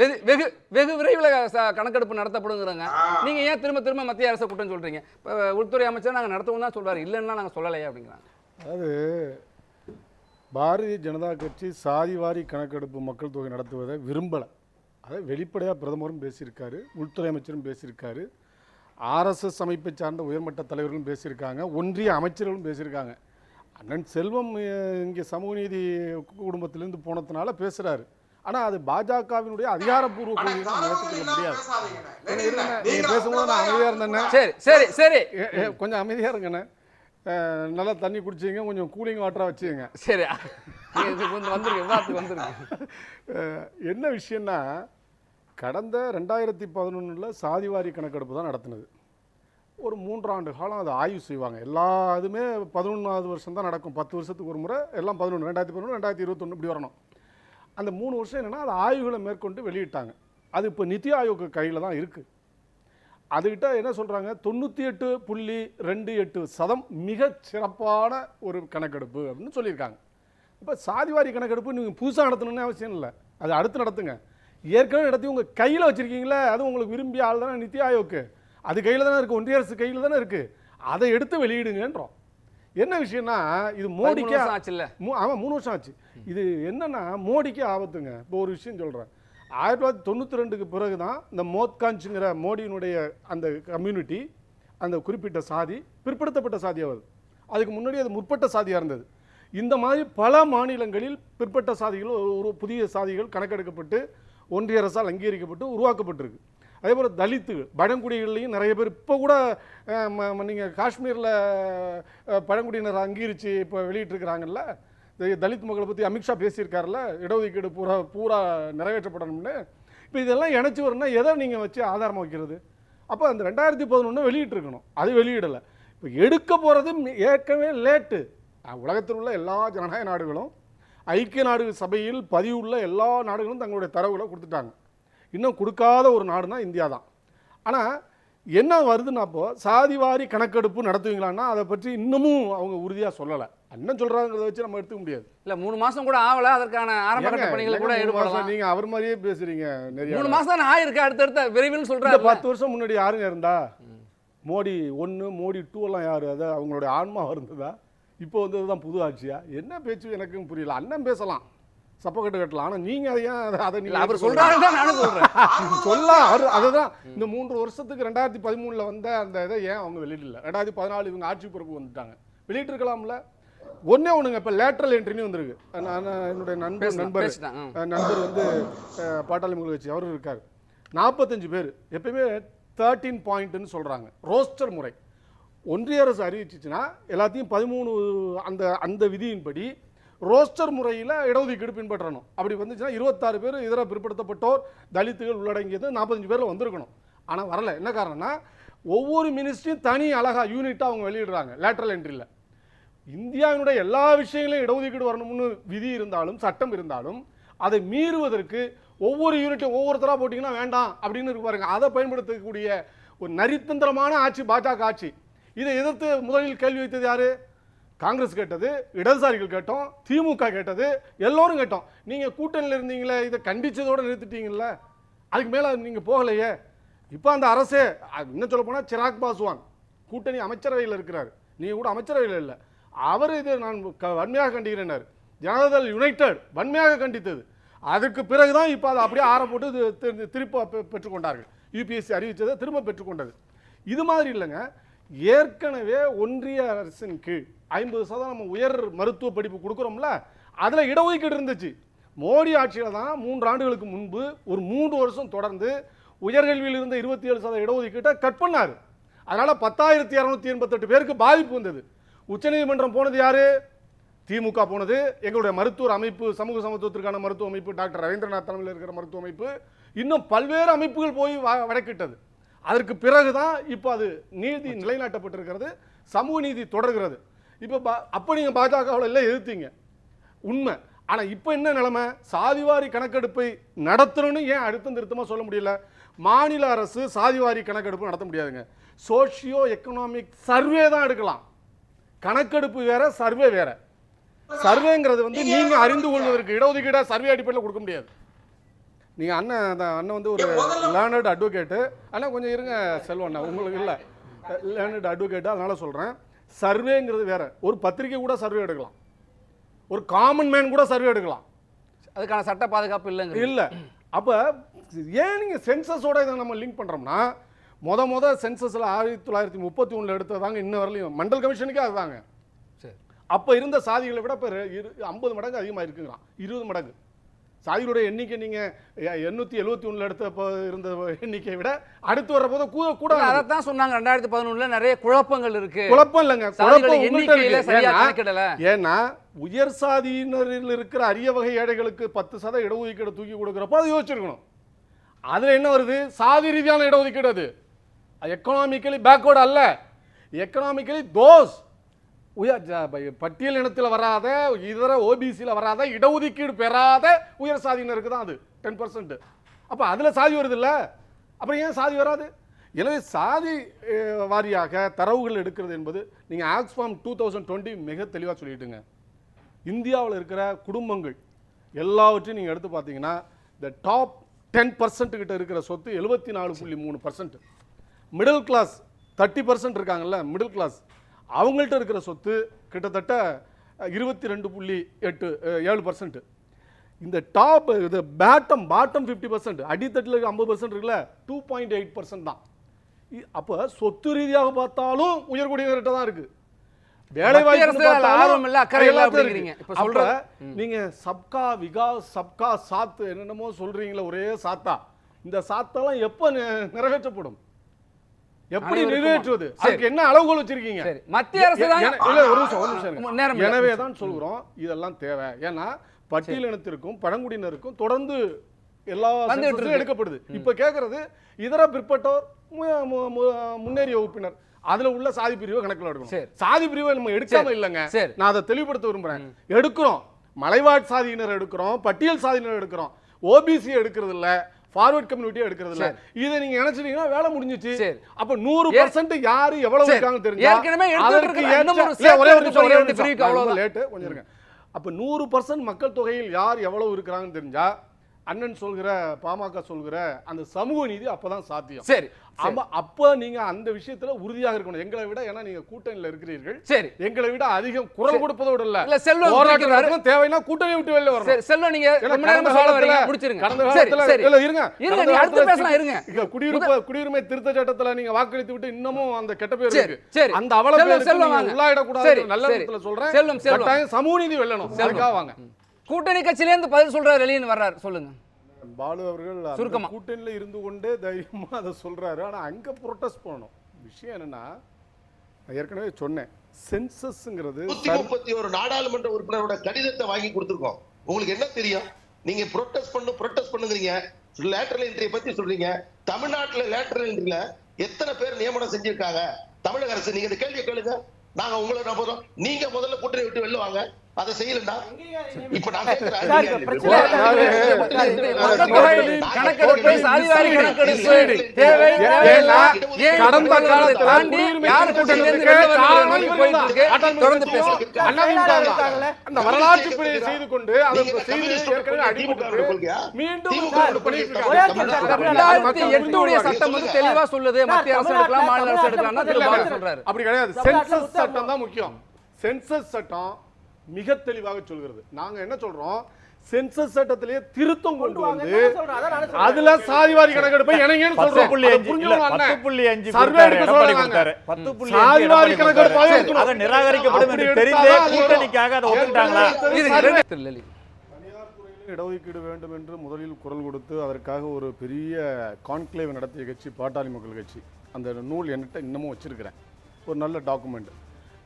வெகு வெகு வெகு விரைவில் ச- கணக்கெடுப்பு நடத்தப்படுங்கிறாங்க. நீங்க ஏன் திரும்ப திரும்ப மத்திய அரசை குற்றம் சொல்றீங்க? இப்போ உள்துறை அமைச்சர் நாங்க நடத்துவோம் தான் சொல்றாரு. இல்லைன்னா நாங்க சொல்லலையே அப்படிங்கிறாங்க. அதாவது பாரதிய ஜனதா கட்சி சாதிவாரி கணக்கெடுப்பு மக்கள் தொகை நடத்துவதை விரும்பலை. அதை வெளிப்படையாக பிரதமரும் பேசியிருக்காரு உள்துறை அமைச்சரும் பேசியிருக்காரு ஆர்எஸ்எஸ் அமைப்பை சார்ந்த உயர்மட்ட தலைவர்களும் பேசியிருக்காங்க ஒன்றிய அமைச்சர்களும் பேசியிருக்காங்க. அண்ணன் செல்வம் இங்கே சமூக நீதி குடும்பத்திலேருந்து போனதுனால பேசுகிறாரு ஆனால் அது பாஜகவினுடைய அதிகாரப்பூர்வ கொள்கை தான் ஏற்றுக்கொள்ள முடியாது. நீங்க பேசும்போது நான் அமைதியாக இருந்தேன்னே சரி சரி சரி. கொஞ்சம் அமைதியாக இருங்கண்ணே. நல்லா தண்ணி குடிச்சிங்க கொஞ்சம் கூலிங் வாட்டராக வச்சுங்க சரி நீங்க இதுக்கு வந்து வந்துருங்க விவாதத்துக்கு வந்துருங்க அஹ், என்ன விஷயம்னா கடந்த ரெண்டாயிரத்தி பதினொன்றில் சாதிவாரி கணக்கெடுப்பு தான் நடத்தினது. ஒரு மூன்றாண்டு காலம் அதை ஆய்வு செய்வாங்க. எல்லா இதுவுமே பதினொன்றாவது வருஷம் தான் நடக்கும். பத்து வருஷத்துக்கு ஒரு முறை எல்லாம் பதினொன்று ரெண்டாயிரத்தி பதினொன்று ரெண்டாயிரத்தி இருபத்தொன்று இப்படி வரணும். அந்த மூணு வருஷம் என்னென்னா அது ஆய்வுகளை மேற்கொண்டு வெளியிட்டாங்க. அது இப்போ நித்தி ஆயோக் கையில் தான் இருக்குது அதுகிட்ட என்ன சொல்கிறாங்க தொண்ணூற்றி எட்டு புள்ளி ரெண்டு எட்டு சதம் மிக சிறப்பான ஒரு கணக்கெடுப்பு அப்படின்னு சொல்லியிருக்காங்க. இப்போ சாதிவாரி கணக்கெடுப்பு நீங்கள் புதுசாக நடத்தணும்னு அவசியம் இல்லை. அது அடுத்து நடத்துங்க. ஏற்கனவே நடத்தி உங்கள் கையில் வச்சுருக்கீங்களே அது உங்களுக்கு விரும்பிய ஆள் தானே நித்தி ஆயோக்கு அது கையில் தானே இருக்குது ஒன்றிய அரசு கையில் தானே இருக்குது அதை எடுத்து வெளியிடுங்கன்றோம். என்ன விஷயம்னா இது மோடிக்கு ஆச்சுல்ல? மூ ஆமாம் மூணு வருஷம் ஆச்சு. இது என்னன்னா மோடிக்கு ஆபத்துங்க. இப்போ ஒரு விஷயம் சொல்கிறேன் ஆயிரத்தி தொள்ளாயிரத்தி தொண்ணூற்றி ரெண்டுக்கு பிறகு தான் இந்த மோத்காஞ்சுங்கிற மோடியினுடைய அந்த கம்யூனிட்டி அந்த குறிப்பிட்ட சாதி பிற்படுத்தப்பட்ட சாதியாக வருது அதுக்கு முன்னாடி அது முற்பட்ட சாதியாக இருந்தது. இந்த மாதிரி பல மாநிலங்களில் பிற்பட்ட சாதிகள் ஒரு- ஒரு புதிய சாதிகள் கணக்கெடுக்கப்பட்டு ஒன்றிய அரசால் அங்கீகரிக்கப்பட்டு உருவாக்கப்பட்டிருக்கு. அதே போல் தலித்து பழங்குடிகள்லையும் நிறைய பேர் இப்போ கூட நீங்கள் காஷ்மீரில் பழங்குடியினர் அங்கீகரித்து இப்போ வெளியிட்டிருக்கிறாங்கல்ல இந்த தலித் மக்களை பற்றி அமித்ஷா பேசியிருக்காருல்ல இடஒதுக்கீடு பூரா பூரா நிறைவேற்றப்படணும்னு. இப்போ இதெல்லாம் இணைச்சி வரணும்னா எதை நீங்கள் வச்சு ஆதாரமாக வைக்கிறது? அப்போ அந்த ரெண்டாயிரத்தி பதினொன்று வெளியிட்டிருக்கணும் அது வெளியிடலை. இப்போ எடுக்க போகிறது ஏற்கனவே லேட்டு. உலகத்தில் உள்ள எல்லா ஜனநாயக நாடுகளும் ஐக்கிய நாடுகள் சபையில் பதிவுள்ள எல்லா நாடுகளும் தங்களுடைய தரவுகளை கொடுத்துட்டாங்க. இன்னும் கொடுக்காத ஒரு நாடுனா இந்தியா தான் ஆனால் என்ன வருதுன்னா அப்போ சாதிவாரி கணக்கெடுப்பு நடத்துவீங்களான்னா அதை பற்றி இன்னமும் அவங்க உறுதியாக சொல்லலை. அண்ணன் சொல்கிறாங்கிறத வச்சு நம்ம எடுத்துக்க முடியாது. இல்ல மூணு மாசம் கூட ஆகல அதற்கான ஆரம்ப கட்ட பணிகளை கூட ஈடுபடலாம் நீங்க அவர் மாதிரியே பேசுறீங்க நிறைய மூணு மாசம் தான் ஆயிருக்கு அடுத்தடுத்த விரைவில் சொல்றாரு பத்து வருஷம் முன்னாடி யாருங்க இருந்தா? மோடி ஒன்று மோடி டூ எல்லாம் யாரு? அது அவங்களுடைய ஆன்மா இருந்ததா? இப்போ வந்தது தான் புது ஆட்சியா? என்ன பேச்சு எனக்கும் புரியல. அண்ணன் பேசலாம். சப்பக்கட்டு கட்டலாம் ஆனா நீங்க அதை ஏன் அதை- அதை இல்ல நீங்க அவர் சொல்றாரு தான் நானும் சொல்றேன். சொல்லலாம் அவர் அதுதான். இந்த மூன்று வருஷத்துக்கு ரெண்டாயிரத்தி பதிமூணுல வந்த அந்த இதை ஏன் அவங்க வெளியிடல? ரெண்டாயிரத்தி பதினாலு இவங்க ஆட்சி பொறுப்பு வந்துட்டாங்க. வெளியிட்டிருக்கலாம்ல ஒண்ணே ஒண்ணுங்க. இப்போ லேட்ரல் என்ட்ரின்னு வந்திருக்கு. நான் என்னுடைய நண்பர் நண்பர் நண்பர் வந்து பாட்டாளி மக்கள் கட்சி. அவரும் இருக்கார். நாற்பத்தஞ்சு பேர். எப்பயுமே தேர்ட்டீன் பாயிண்ட்னு சொல்றாங்க. ரோஸ்டர் முறை. ஒன்றிய அரசு அறிவிச்சிச்சுன்னா எல்லாத்தையும் பதிமூணு அந்த அந்த விதியின்படி ரோஸ்டர் முறையில் இடஒதுக்கீடு பின்பற்றணும். அப்படி வந்துச்சுன்னா இருபத்தாறு பேர் இதர பிற்படுத்தப்பட்டோர் தலித்துகள் உள்ளடங்கியது நாற்பத்தஞ்சு பேரில் வந்திருக்கணும். ஆனால் வரல. என்ன காரணம்னா ஒவ்வொரு மினிஸ்ட்ரியும் தனி அழகா யூனிட்டாக அவங்க வெளியிடுறாங்க லேட்ரல் என்ட்ரியில் இந்தியாவினுடைய எல்லா விஷயங்களையும் இடஒதுக்கீடு வரணும்னு விதி இருந்தாலும் சட்டம் இருந்தாலும் அதை மீறுவதற்கு ஒவ்வொரு யூனிட்டையும் ஒவ்வொருத்தராக போட்டிங்கன்னா வேண்டாம் அப்படின்னு இருக்கு பாருங்க. அதை பயன்படுத்தக்கூடிய ஒரு நரித்தந்திரமான ஆட்சி பாஜக ஆட்சி. இதை எதிர்த்து முதலில் கேள்வி வைத்தது யாரு? காங்கிரஸ் கேட்டது இடதுசாரிகள் கேட்டோம் திமுக கேட்டது எல்லோரும் கேட்டோம். நீங்கள் கூட்டணியில் இருந்தீங்களே இதை கண்டித்ததோடு நிறுத்திட்டீங்கல்ல? அதுக்கு மேலே நீங்கள் போகலையே. இப்போ அந்த அரசே இன்னும் சொல்ல போனால் சிராக் பாஸ்வான் கூட்டணி அமைச்சரவையில் இருக்கிறார். நீங்கள் கூட அமைச்சரவையில் இல்லை. அவர் இதை நான் க- வன்மையாக கண்டிக்கிறேனார் ஜனதாதள் யுனைடெட் வன்மையாக கண்டித்தது. அதுக்கு பிறகு தான் இப்போ அதை அப்படியே ஆற போட்டு இது திருப்ப பெ- பெற்றுக்கொண்டார்கள். யூபிஎஸ்சி அறிவித்ததை திரும்ப பெற்றுக்கொண்டது. இது மாதிரி இல்லைங்க. ஏற்கனவே ஒன்றிய அரசின் கீழ் ஐம்பது சதவீதம் நம்ம உயர் மருத்துவ படிப்பு கொடுக்குறோம்ல அதில் இடஒதுக்கீடு இருந்துச்சு. மோடி ஆட்சியில் தான் மூன்று ஆண்டுகளுக்கு முன்பு ஒரு மூன்று வருஷம் தொடர்ந்து உயர்கல்வியில் இருந்த இருபத்தி ஏழு சதவீத இடஒதுக்கீட்டை கட் பண்ணார். அதனால் பத்தாயிரத்தி இரநூத்தி எண்பத்தெட்டு பேருக்கு பாதிப்பு வந்தது. உச்சநீதிமன்றம் போனது யார்? திமுக போனது. எங்களுடைய மருத்துவர் அமைப்பு சமூக சமத்துவத்திற்கான மருத்துவ அமைப்பு டாக்டர் ரவீந்திரநாத் தலைமையில் இருக்கிற மருத்துவ அமைப்பு இன்னும் பல்வேறு அமைப்புகள் போய் வ- வழக்கிட்டது அதற்கு பிறகுதான் இப்போ அது நீதி நிலைநாட்டப்பட்டிருக்கிறது சமூக நீதி தொடர்கிறது. இப்போ பா- அப்போ நீங்கள் பாஜகவில் எல்லாம் எதிர்த்தீங்க. உண்மை. ஆனா இப்போ என்ன நிலைமை? சாதிவாரி கணக்கெடுப்பை நடத்தணும்னு ஏன் அழுத்தம் திருத்தமா சொல்ல முடியல? மாநில அரசு சாதிவாரி கணக்கெடுப்பு நடத்த முடியாதுங்க. சோஷியோ எக்கனாமிக் சர்வே தான் எடுக்கலாம். கணக்கெடுப்பு வேற சர்வே வேற. சர்வேங்கிறது வந்து நீங்க அறிந்து கொள்வதற்கு இடஒதுக்கீடா சர்வே அடிப்படையில் கொடுக்க முடியாது. நீங்க அண்ணன் அந்த அண்ணன் வந்து ஒரு லேர்னட் அட்வொகேட்டு அண்ணா கொஞ்சம் இருங்க செல்வண்ணா. உங்களுக்கு இல்லை. லேர்னட் அட்வொகேட்டு அதனால சொல்றேன். சர்வேங்கிறது வேற. ஒரு பத்திரிக்கை கூட சர்வே எடுக்கலாம். ஒரு காமன் மேன் கூட சர்வே எடுக்கலாம். அதுக்கான சட்ட பாதுகாப்பு இல்லைங்க இல்ல. அப்ப ஏன் நீங்க சென்சஸோட இதை நம்ம லிங்க் பண்றோம்னா முத முத சென்சஸ்ல ஆயிரத்தி தொள்ளாயிரத்தி முப்பத்தி ஒண்ணுல எடுத்ததாங்க இன்ன வரலையும் மண்டல் கமிஷனுக்கே அதுதாங்க. சரி. அப்ப இருந்த சாதிகளை விட இப்போ ஐம்பது மடங்கு அதிகமாக இருக்குங்கிறான் இருபது மடங்கு. சாதிகளுடைய எண்ணிக்கை நீங்க எண்ணூற்றி எழுபத்தி ஒண்ணுல எடுத்த இருந்த எண்ணிக்கையை விட அடுத்து வர்ற போது கூட கூட இல்ல, அதைத்தான் சொன்னாங்க ரெண்டாயிரத்தி பதினொன்றுல நிறைய குழப்பங்கள் இருக்கு. குழப்பம் இல்லைங்க. குழப்பம் எண்ணிக்கையில ஏன்னா- உயர் சாதியினரில் இருக்கிற அரிய வகை ஏழைகளுக்கு பத்து சத இடஒதுக்கீடு தூக்கி கொடுக்குறப்போ அதை யோசிச்சிருக்கணும். அதுல என்ன வருது? சாதி ரீதியான இடஒதுக்கீடு அது. எக்கனாமிக்கலி பேக்வர்டு அல்ல. எக்கனாமிக்கலி தோஸ் உயர் பட்டியல் இனத்தில் வராத இதர ஓபிசியில் வராத இடஒதுக்கீடு பெறாத உயர் சாதியினருக்கு தான் அது டென் பர்சன்ட் அப்போ அதில் சாதி வருது இல்லை அப்புறம் ஏன் சாதி வராது? எனவே சாதி வாரியாக தரவுகள் எடுக்கிறது என்பது நீங்கள் ஆக்ஸ்ஃபார்ம் டூ தௌசண்ட் டுவெண்ட்டி மிக தெளிவாக சொல்லிட்டுங்க. இந்தியாவில் இருக்கிற குடும்பங்கள் எல்லாவற்றையும் நீங்கள் எடுத்து பார்த்தீங்கன்னா இந்த டாப் டென் பர்சன்ட் கிட்ட இருக்கிற சொத்து எழுபத்தி நாலு புள்ளி மூணு percent middle class thirty percent இருக்காங்கல்ல மிடில் கிளாஸ் அவங்கள்ட்ட இருக்கிற சொத்து கிட்டத்தட்ட இருபத்தி ரெண்டு புள்ளி எட்டு ஏழு பர்சன்ட் இந்த டாப் இது பேட்டம் பாட்டம் ஃபிஃப்டி பர்சன்ட் அடித்தட்டில் இருக்க ஐம்பது பர்சன்ட் இருக்குல்ல டூ பாயிண்ட் எயிட் பர்சன்ட் தான். அப்போ சொத்து ரீதியாக பார்த்தாலும் உயர்குடியினர்கிட்ட தான் இருக்கு. வேலை வாய்ப்பு நீங்க சப்கா விகாஸ் சப்கா சாத் என்னென்னமோ சொல்றீங்களே ஒரே சாத்தா. இந்த சாத்தெல்லாம் எப்ப நிறைவேற்றப்படும்? எப்படி நிறைவேற்றுவது. அதுக்கு என்ன அளவுகோல் வச்சிருக்கீங்க? சரி. மத்திய அரசு இல்ல ஒரு நிமிஷம் ஒரு. எனவே தான் சொல்கிறோம் இதெல்லாம் தேவை. ஏன்னா பட்டியலினத்திற்கும் பழங்குடியினருக்கும் தொடர்ந்து எல்லா. எடுக்கப்படுது. இப்ப கேக்குறது இதர பிற்பட்டோர் முன்னேறிய வகுப்பினர். அதுல உள்ள சாதி பிரிவை கணக்குல. எடுக்கணும். சாதி பிரிவை நம்ம எடுக்காம. இல்லைங்க. நான் அதை தெளிவுபடுத்த விரும்புறேன். எடுக்கிறோம். மலைவாழ் சாதியினர் எடுக்கிறோம். பட்டியல் சாதியினர் எடுக்கிறோம். ஓபிசி எடுக்கிறது இல்ல ஃபார்வர்ட் கம்யூனிட்டியை எடுக்கிறது இல்ல இதை நீங்க நினைச்சிட்டீங்கன்னா வேலை முடிஞ்சிச்சு. அப்ப நூறு பர்சன்ட் யாரு எவ்வளவு. இருக்காங்க தெரிஞ்சா ஏற்கனவே ஒரு ஒரே நிமிஷம், ஒரே ஒரு. லேட்டு கொஞ்சம் இருங்க அப்ப நூறு பர்சன்ட் மக்கள் தொகையில் யார் எவ்வளவு இருக்கிறாங்கன்னு தெரிஞ்சா அண்ணன் சொல்கிற பாமக சொல்கிற அந்த சமூக நீதி அப்பதான் சாத்தியம். சரி ஆமா அப்ப நீங்க அந்த விஷயத்துல உறுதியாக இருக்கணும். எங்களை விட ஏன்னா நீங்க கூட்டணியில இருக்கிறீர்கள். சரி. எங்களை விட அதிகம் குரல் கொடுப்பதோடு இல்ல இல்ல, செல்வம் தேவைன்னா கூட்டணி விட்டு வெளில வரணும். சரி செல்வம் நீங்க முடிச்சிருங்க கடந்த காலத்துல- இல்ல, இருங்க. இருங்க கடந்த நீ அடுத்து பேசலாம் இருங்க. குடியுரிமை குடியுரிமை திருத்த சட்டத்துல நீங்க வாக்களித்து விட்டு இன்னமும் அந்த கெட்ட பேர் இருக்கு. சரி. அந்த அவல நீங்க. உள்ளாயிடக்கூடாது சரி, நல்ல. விதத்துல சொல்றேன். செல்வம், செல்வம். சமூக நீதி வெல்லணும். அதுக்காக வாங்க. கூட்டணி கட்சியில இருந்து பதில் சொல்றாரு வெளியே வர்றாரு. சொல்லுங்க. பாலு அவர்கள் சுருக்கமா. கூட்டணியில இருந்து கொண்டே தைரியமா அதை சொல்றாரு. ஆனா அங்க ப்ரொட்டஸ்ட் பண்ணணும் விஷயம் என்னன்னா ஏற்கனவே சொன்னேன். சென்சஸ்ங்கிறது முப்பத்தி ஒரு நாடாளுமன்ற உறுப்பினரோட கடிதத்தை வாங்கி கொடுத்திருக்கோம். உங்களுக்கு என்ன தெரியும்? நீங்க ப்ரொட்டஸ்ட் பண்ணு ப்ரொட்டஸ்ட் பண்ணுங்கிறீங்க. லேட்டரல் என்ட்ரியை பத்தி சொல்றீங்க. தமிழ்நாட்டுல லேட்டரல் என்ட்ரில எத்தனை பேர் நியமனம் செஞ்சிருக்காங்க? தமிழக அரசு நீங்க இந்த கேள்வியை கேளுங்க. நாங்க உங்களை நம்புறோம். நீங்க முதல்ல கூட்டணி விட்டு வெளில வாங்க. அதை செய்யலண்டா இப்ப நான் கடந்த தாண்டி யார் காரணம் தொடர்ந்து. அந்த வரலாற்று பிழையை செய்து கொண்டு அதை நீங்க செய்து ஏற்கனவே அடிபட்டு? மீண்டும் ரெண்டாயிரத்தி எட்டுடைய. சட்டம் வந்து தெளிவா சொல்லுது மத்திய அரசு எடுக்கலாம் மாநில அரசு சொல்றாரு. அப்படி கிடையாது. சென்சஸ் சட்டம் தான் முக்கியம் சென்சஸ் சட்டம் மிக தெளிவாக சொல்கிறது நாங்க என்ன சொல்றோம் சென்சஸ் சட்டத்திலேயே திருத்தம் கொண்டு வந்து. அதுல சாதிவாரி கணக்கெடுப்பை இணைங்கன்னு சொல்றோம் புள்ளி அஞ்சு பத்து. புள்ளி அஞ்சு சர்வே எடுக்க சொல்றாங்க. பத்து புள்ளி சாதிவாரி. அதை நிராகரிக்கப்படும் என்று தெரிந்தே. கூட்டணிக்காக அதை இடஒதுக்கீடு வேண்டும் என்று முதலில் குரல் கொடுத்து அதற்காக ஒரு பெரிய கான்க்ளேவ் நடத்திய கட்சி பாட்டாளி மக்கள் கட்சி அந்த நூல் என்கிட்ட இன்னமும் வச்சிருக்கிறேன் ஒரு நல்ல டாக்குமெண்ட்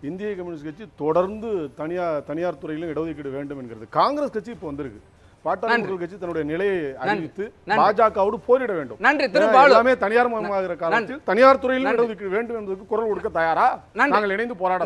இந்திய கம்யூனிஸ்ட் கட்சி தொடர்ந்து தனியார் தனியார் துறையிலும் இடஒதுக்கீடு வேண்டும் என்கிறது காங்கிரஸ் கட்சி இப்போ வந்திருக்கு பாட்டாளி. மக்கள் கட்சி தன்னுடைய நிலையை அறிவித்து. பாஜகவோடு போரிட வேண்டும் நன்றி. எல்லாமே தனியார் மயமாகிற காலத்தில் தனியார் துறையிலும் நன்றி. இடஒதுக்கீடு வேண்டும் என்பதற்கு குரல் கொடுக்க தயாரா. நாங்கள் இணைந்து போராட